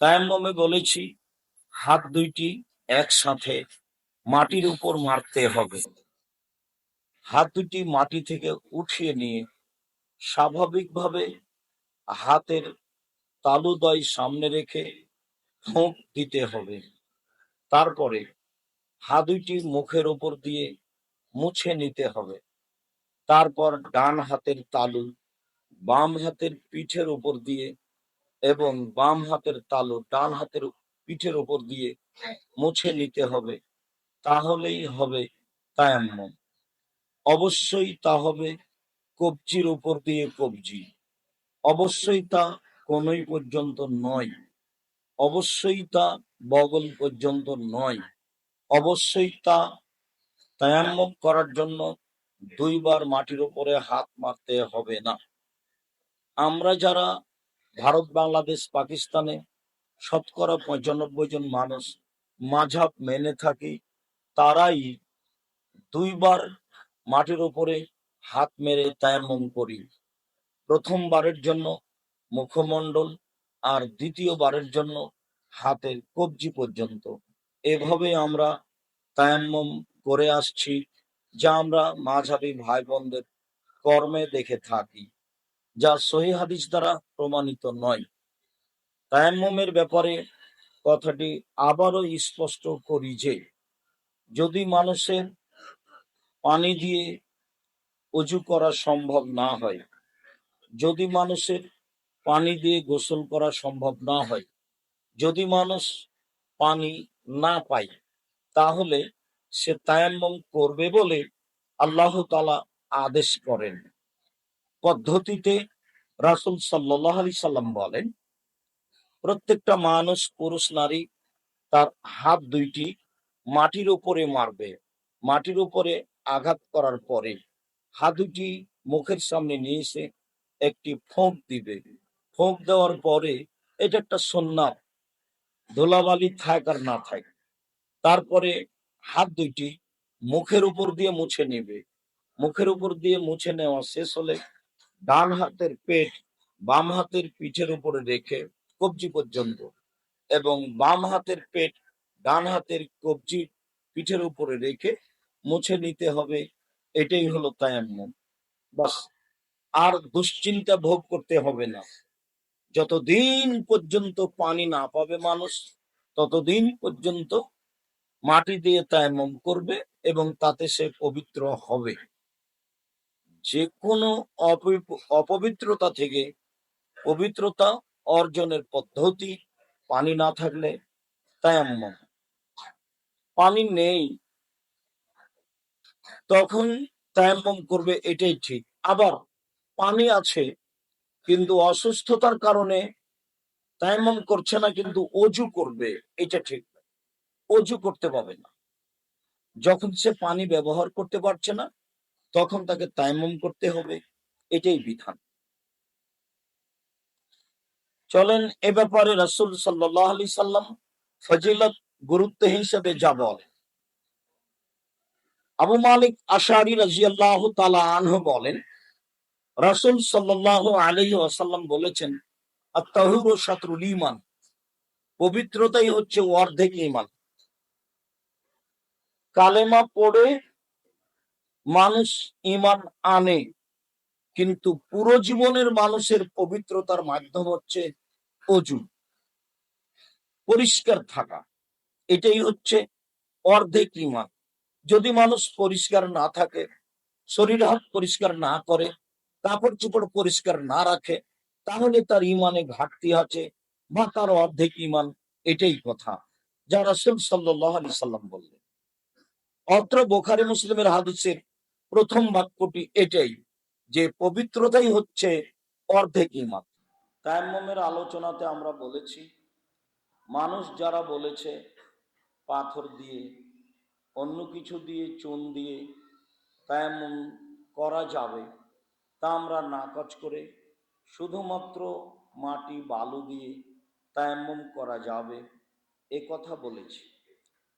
তায়াম্মমে বলেছি, হাত দুইটি একসাথে মাটির উপর মারতে হবে। হাত দুটি মাটি থেকে উঠিয়ে নিয়ে স্বাভাবিকভাবে হাতের তালুদয় সামনে রেখে ফোঁক দিতে হবে। তারপরে হাত দুইটি মুখের উপর দিয়ে মুছে নিতে হবে। তারপর ডান হাতের তালু বাম হাতের পিঠের উপর দিয়ে এবং বাম হাতের তালু ডান হাতের পিঠের উপর দিয়ে মুছে নিতে হবে। তাহলেই হবে তায়াম্মম। অবশ্যই তা হবে কবজির উপর দিয়ে কবজি। অবশ্যই তা কোনই পর্যন্ত নয়। অবশ্যই তা বগল পর্যন্ত নয়। অবশ্যই তা তায়াম্মম করার জন্য দুইবার মাটির উপরে হাত মারতে হবে না। আমরা যারা ভারত, বাংলাদেশ, পাকিস্তানে শতকরা পঁচানব্বই জন মানুষ মাঝাব মেনে থাকি। তারাই দুইবার মাটির উপরে হাত মেরে তায়াম্মম করি। প্রথমবারের জন্য মুখমণ্ডল আর দ্বিতীয়বারের জন্য হাতের কবজি পর্যন্ত। এভাবে আমরা তায়াম্মম করে আসছি, যা আমরা মাঝাবি ভাই বোনদের কর্মে দেখে থাকি। যা সহি হাদিস দ্বারা প্রমাণিত নয়। তায়াম্মমের ব্যাপারে কথাটি আবারও স্পষ্ট করি যে, যদি মানুষের পানি দিয়ে অজু করা সম্ভব না হয়, যদি মানুষের পানি দিয়ে গোসল করা সম্ভব না হয়, যদি মানুষ পানি না পায়, তাহলে সে তায়াম্মম করবে বলে আল্লাহ তালা আদেশ করেন। পদ্ধতিতে রাসুল সাল্লাহ আলি সাল্লাম বলেন, প্রত্যেকটা মানুষ, পুরুষ, নারী তার হাত দুইটি মাটির উপরে মারবে। মাটির উপরে আঘাত করার পরে হাত দুটি মুখের সামনে নিয়ে এসে একটি ফোঁক দিবে। ফোঁক দেওয়ার পরে এটা একটা সন্ন্যাপ ধুলাবালি থাক আর না থাক। তারপরে হাত দুইটি মুখের উপর দিয়ে মুছে নেবে। মুখের উপর দিয়ে মুছে নেওয়া শেষ হলে ডান হাতের পেট বাম হাতের পিঠের উপরে রেখে কবজি পর্যন্ত এবং বাম হাতের পেট ডান হাতের কবজি পিঠের উপরে রেখে মুছে নিতে হবে। এটাই হলো তায়াম্মম। বাস, আর দুশ্চিন্তা ভোগ করতে হবে না। যতদিন পর্যন্ত পানি না পাবে মানুষ, ততদিন পর্যন্ত মাটি দিয়ে তায়াম্মম করবে এবং তাতে সে পবিত্র হবে। যে কোনো অপবিত্রতা থেকে পবিত্রতা অর্জনের পদ্ধতি পানি না থাকলে তায়াম্মম। পানি নেই, তখন তায়াম্মম করবে এটাই ঠিক। আবার পানি আছে, কিন্তু অসুস্থতার কারণে তায়াম্মম করছে না, কিন্তু অজু করবে, এটা ঠিক অজু করতে পারবে না। যখন সে পানি ব্যবহার করতে পারছে না তখন তাকে তায়াম্মম করতে হবে, এটাই বিধান। চলেন এ ব্যাপারে রাসূল সাল্লাল্লাহু আলাইহি সাল্লাম ফজিলত গুরুত্ব হিসেবে যা বলেন। আবু মালিক আশারি রাজিয়াল্লাহু তাআলা আনহু বলেন, রাসূল সাল্লাল্লাহু আলাইহি ওয়াসাল্লাম বলেছেন, আত-তাহুরু শাতরুল ঈমান, পবিত্রতাই হচ্ছে অর্ধেক ইমান কালেমা পড়ে মানুষ ঈমান আনে, কিন্তু পুরো জীবনের মানুষের পবিত্রতার মাধ্যম হচ্ছে অজু। পরিষ্কার থাকা, এটাই হচ্ছে অর্ধেক ঈমান। যদি মানুষ পরিষ্কার না থাকে, শরীর হাত পরিষ্কার না করে, কাপড় চোপড় পরিষ্কার না রাখে, তাহলে তার ইমানে ঘাটতি আছে বা তার অর্ধেক ইমান এটাই কথা। যা রাসূল সাল্লাল্লাহু আলাইহি সাল্লাম বললেন, অত্র বোখারি মুসলিমের হাদিসের প্রথম বাক্যটি এটাই যে পবিত্রতাই হচ্ছে অর্ধেক ইমান তায়াম্মমের আলোচনাতে আমরা বলেছি, মানুষ যারা বলেছে পাথর দিয়ে, অন্য কিছু দিয়ে, চুন দিয়ে তায়াম্মম করা যাবে, তা আমরা নাকচ করে শুধুমাত্র মাটি, বালু দিয়ে তায়াম্মম করা যাবে, এ কথা বলেছি।